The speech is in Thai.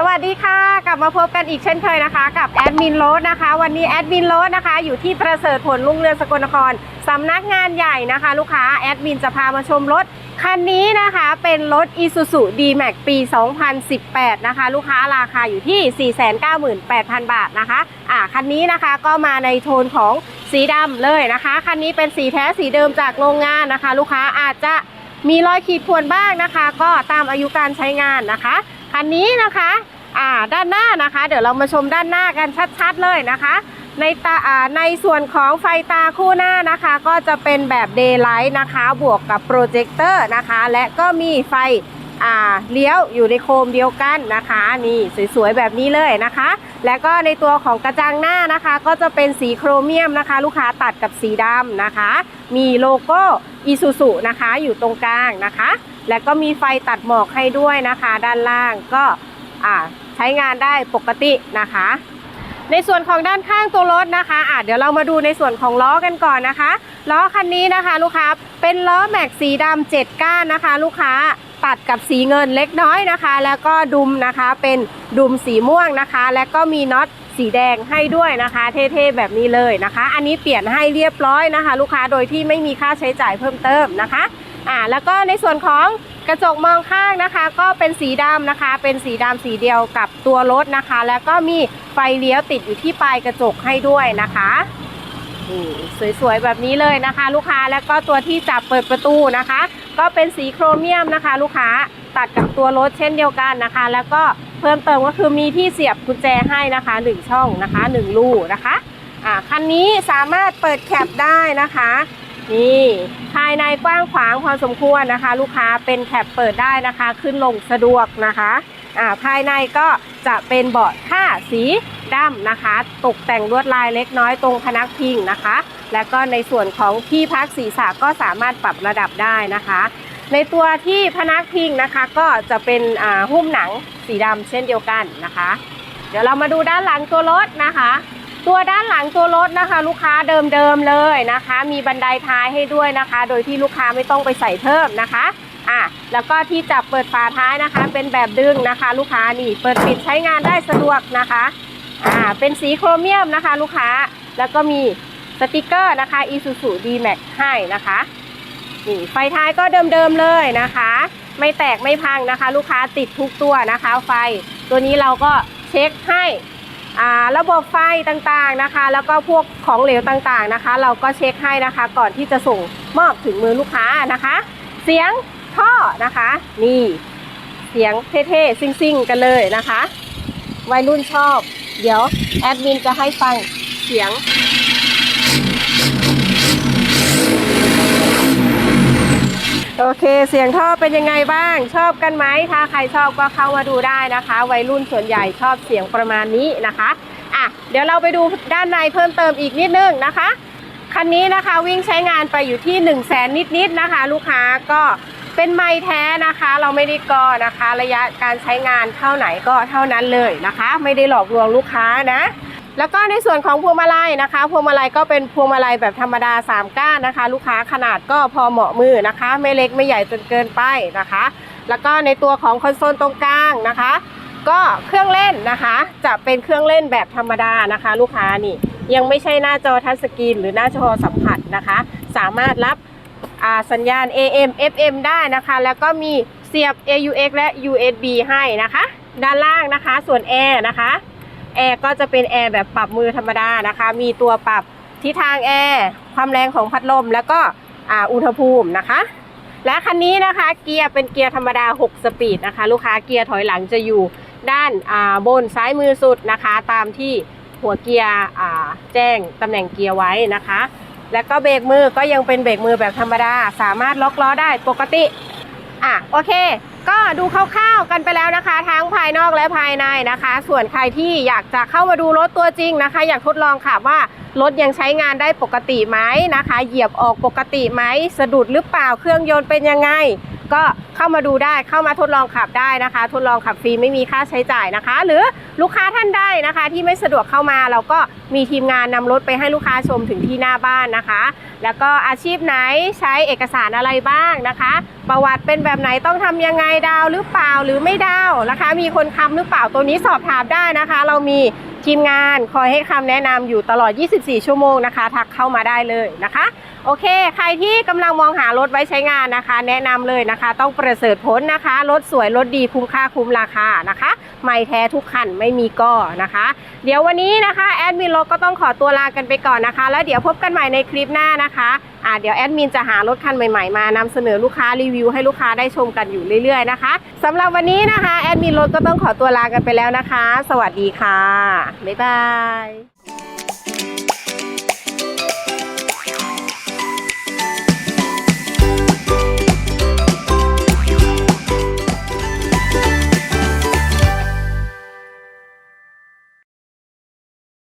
สวัสดีค่ะ กลับมาพบกันอีกเช่นเคยนะคะ กับแอดมินโรสนะคะ วันนี้แอดมินโรสนะคะ อยู่ที่ประเสริฐผลลุงเรืองสกลนครสำนักงานใหญ่นะคะ ลูกค้าแอดมินจะพามาชมรถคันนี้นะคะเป็นรถ Isuzu D-Max ปี 2018 นะคะ ลูกค้าราคาอยู่ที่ 498,000 บาทนะคะอ่าคันนี้นะคะก็มาในโทนของสีดำเลยนะคะ คันนี้เป็นสีแท้สีเดิมจากโรงงานนะคะ ลูกค้าอาจจะมีรอยขีดข่วนบ้างนะคะ ก็ตามอายุการใช้งานนะคะ คันนี้นะคะอ่าด้านหน้านะคะ เดี๋ยวเรามาชมด้านหน้ากันชัดๆเลยนะคะ ในตาอ่าในส่วนของไฟตาคู่หน้านะคะ ก็จะเป็นแบบเดย์ไลท์นะคะ บวกกับโปรเจคเตอร์นะคะ และก็มีไฟ อ่าเลี้ยวอยู่ในโคมเดียวกันนะคะนี่สวยๆแบบนี้เลยนะคะ และก็ในตัวของกระจังหน้านะคะ ก็จะเป็นสีโครเมียมนะคะ ลูกค้าตัดกับสีดำนะคะ มีโลโก้ Isuzu นะคะอยู่ตรงกลางนะคะ และก็มีไฟตัดหมอกให้ด้วยนะคะ ด้านล่างก็อ่าใช้งานได้ปกตินะคะในส่วนของด้านข้างตัวรถนะคะอะเดี๋ยวเรามาดูในส่วนของล้อกันก่อนนะคะ ล้อคันนี้นะคะ ลูกค้าเป็นล้อแม็กสีดำเจ็ดก้านนะคะ ลูกค้า ตัดกับสีเงินเล็กน้อยนะคะ แล้วก็ดุมนะคะเป็นดุมสีม่วงนะคะ และก็มีน็อตสีแดงให้ด้วยนะคะ เท่ๆแบบนี้เลยนะคะ อันนี้เปลี่ยนให้เรียบร้อยนะคะ ลูกค้าโดยที่ไม่มีค่าใช้จ่ายเพิ่มเติมนะคะอ่าแล้วก็ในส่วนของกระจกมองข้างนะคะ ก็เป็นสีดำนะคะ เป็นสีดำสีเดียวกับตัวรถนะคะ แล้วก็มีไฟเลี้ยวติดอยู่ที่ปลายกระจกให้ด้วยนะคะ นี่สวยๆแบบนี้เลยนะคะ ลูกค้าแล้วก็ตัวที่จับเปิดประตูนะคะ ก็เป็นสีโครเมียมนะคะ ลูกค้าตัดกับตัวรถเช่นเดียวกันนะคะ แล้วก็เพิ่มเติมก็คือมีที่เสียบกุญแจให้นะคะหนึ่งช่องนะคะหนึ่งลูนะคะอ่าคันนี้สามารถเปิดแคปได้นะคะนี่ภายในกว้างขวางพอสมควรนะคะ ลูกค้าเป็นแคปเปิดได้นะคะ ขึ้นลงสะดวกนะคะอ่าภายในก็จะเป็นเบาะผ้าสี ดำนะคะ ตกแต่งลวดลายเล็กน้อยตรงพนักพิงนะคะ และก็ในส่วนของที่พักศีรษะก็สามารถปรับระดับได้นะคะ ในตัวที่พนักพิงนะคะ ก็จะเป็นหุ้มหนังสีดำเช่นเดียวกันนะคะ เดี๋ยวเรามาดูด้านหลังตัวรถนะคะตัวด้านหลังตัวรถนะคะ ลูกค้าเดิมๆเลยนะคะ มีบันไดท้ายให้ด้วยนะคะ โดยที่ลูกค้าไม่ต้องไปใส่เพิ่มนะคะอะแล้วก็ที่จับเปิดฝาท้ายนะคะ เป็นแบบดึงนะคะ ลูกค้านี่เปิดปิดใช้งานได้สะดวกนะคะ อ่าเป็นสีโครเมียมนะคะ ลูกค้าแล้วก็มีสติกเกอร์นะคะ Isuzu D-Max ให้นะคะนี่ไฟท้ายก็เดิมๆเลยนะคะ ไม่แตกไม่พังนะคะ ลูกค้าติดทุกตัวนะคะ ไฟตัวนี้เราก็เช็คให้ระบบไฟต่างๆนะคะ แล้วก็พวกของเหลวต่างๆนะคะ เราก็เช็คให้นะคะ ก่อนที่จะส่งมอบถึงมือลูกค้านะคะ เสียงท่อนะคะ นี่ เสียงเท่ๆซิ่งๆ กันเลยนะคะ วัยรุ่นชอบ เดี๋ยวแอดมินจะให้ฟังเสียงโอเค เสียงท่อเป็นยังไงบ้าง ชอบกันไหม ถ้าใครชอบก็เข้ามาดูได้นะคะ วัยรุ่นส่วนใหญ่ชอบเสียงประมาณนี้นะคะ อะ เดี๋ยวเราไปดูด้านในเพิ่มเติมอีกนิดนึงนะคะ คันนี้นะคะวิ่งใช้งานไปอยู่ที่ 1 0 0 0 0แสนนิดๆนะคะ ลูกค้าก็ เป็นไม้แท้นะคะ เราไม่ได้กอนะคะ ระยะการใช้งานเท่าไหนก็เท่านั้นเลยนะคะ ไม่ได้หลอกลวงลูกค้านะ แล้วก็ในส่วนของพวงมาลัยนะคะพวงมาลัยก็เป็นพวงมาลัยแบบธรรมดา 3 ก้านนะคะ ลูกค้าขนาดก็พอเหมาะมือนะคะ ไม่เล็กไม่ใหญ่จนเกินไปนะคะ แล้วก็ในตัวของคอนโซลตรงกลางนะคะ ก็เครื่องเล่นนะคะ จะเป็นเครื่องเล่นแบบธรรมดานะคะ ลูกค้านี่ยังไม่ใช่หน้าจอทัชสกรีนหรือหน้าจอสัมผัสนะคะ สามารถรับ สัญญาณ AM FM ได้นะคะ แล้วก็มีเสียบ AUX และ USB ให้นะคะ ด้านล่างนะคะ ส่วนแอร์นะคะแอร์ก็จะเป็นแอร์แบบปรับมือธรรมดานะคะ มีตัวปรับทิศทางแอร์ความแรงของพัดลม แล้วก็อ,อุณหภูมินะคะ และคันนี้นะคะเกียร์เป็นเกียร์ธรรมดา 6 สปีดนะคะ ลูกค้าเกียร์ถอยหลังจะอยู่ด้านาบนซ้ายมือสุดนะคะ ตามที่หัวเกียร์แจ้งตำแหน่งเกียร์ไว้นะคะ แล้วก็เบรกมือก็ยังเป็นเบรกมือแบบธรรมดา สามารถล็อกล้อได้ปกติ อะโอเค ก็ดูคร่าวๆกันไปแล้วนะคะ ทั้งภายนอกและภายในนะคะ ส่วนใครที่อยากจะเข้ามาดูรถตัวจริงนะคะ อยากทดลองค่ะว่ารถยังใช้งานได้ปกติไหมนะคะ เหยียบออกปกติไหมสะดุดหรือเปล่าเครื่องยนต์เป็นยังไง ก็เข้ามาดูได้เข้ามาทดลองขับได้นะคะ ทดลองขับฟรีไม่มีค่าใช้จ่ายนะคะ หรือลูกค้าท่านใดนะคะ ที่ไม่สะดวกเข้ามาเราก็มีทีมงานนำรถไปให้ลูกค้าชมถึงที่หน้าบ้านนะคะ แล้วก็อาชีพไหนใช้เอกสารอะไรบ้างนะคะ ประวัติเป็นแบบไหนต้องทำยังไงดาวหรือเปล่าหรือไม่ดาวนะคะ มีคนค้ำหรือเปล่าตัวนี้สอบถามได้นะคะ เรามี ทีมงานคอยให้คำแนะนำอยู่ตลอด 24 ชั่วโมงนะคะ ทักเข้ามาได้เลยนะคะ โอเค ใครที่กำลังมองหารถไว้ใช้งานนะคะ แนะนำเลยนะคะ ต้องประเสริฐผลนะคะ รถสวยรถดีคุ้มค่าคุ้มราคานะคะ ไม่แท้ทุกคันไม่มีก้อนะคะ เดี๋ยววันนี้นะคะแอดมินรถก็ต้องขอตัวลากันไปก่อนนะคะ แล้วเดี๋ยวพบกันใหม่ในคลิปหน้านะคะ อ่าเดี๋ยวแอดมินจะหารถคันใหม่ๆมานำเสนอลูกค้ารีวิวให้ลูกค้าได้ชมกันอยู่เรื่อยๆนะคะสำหรับวันนี้นะคะแอดมินรถก็ต้องขอตัวลากันไปแล้วนะคะ สวัสดีค่ะบ๊ายบาย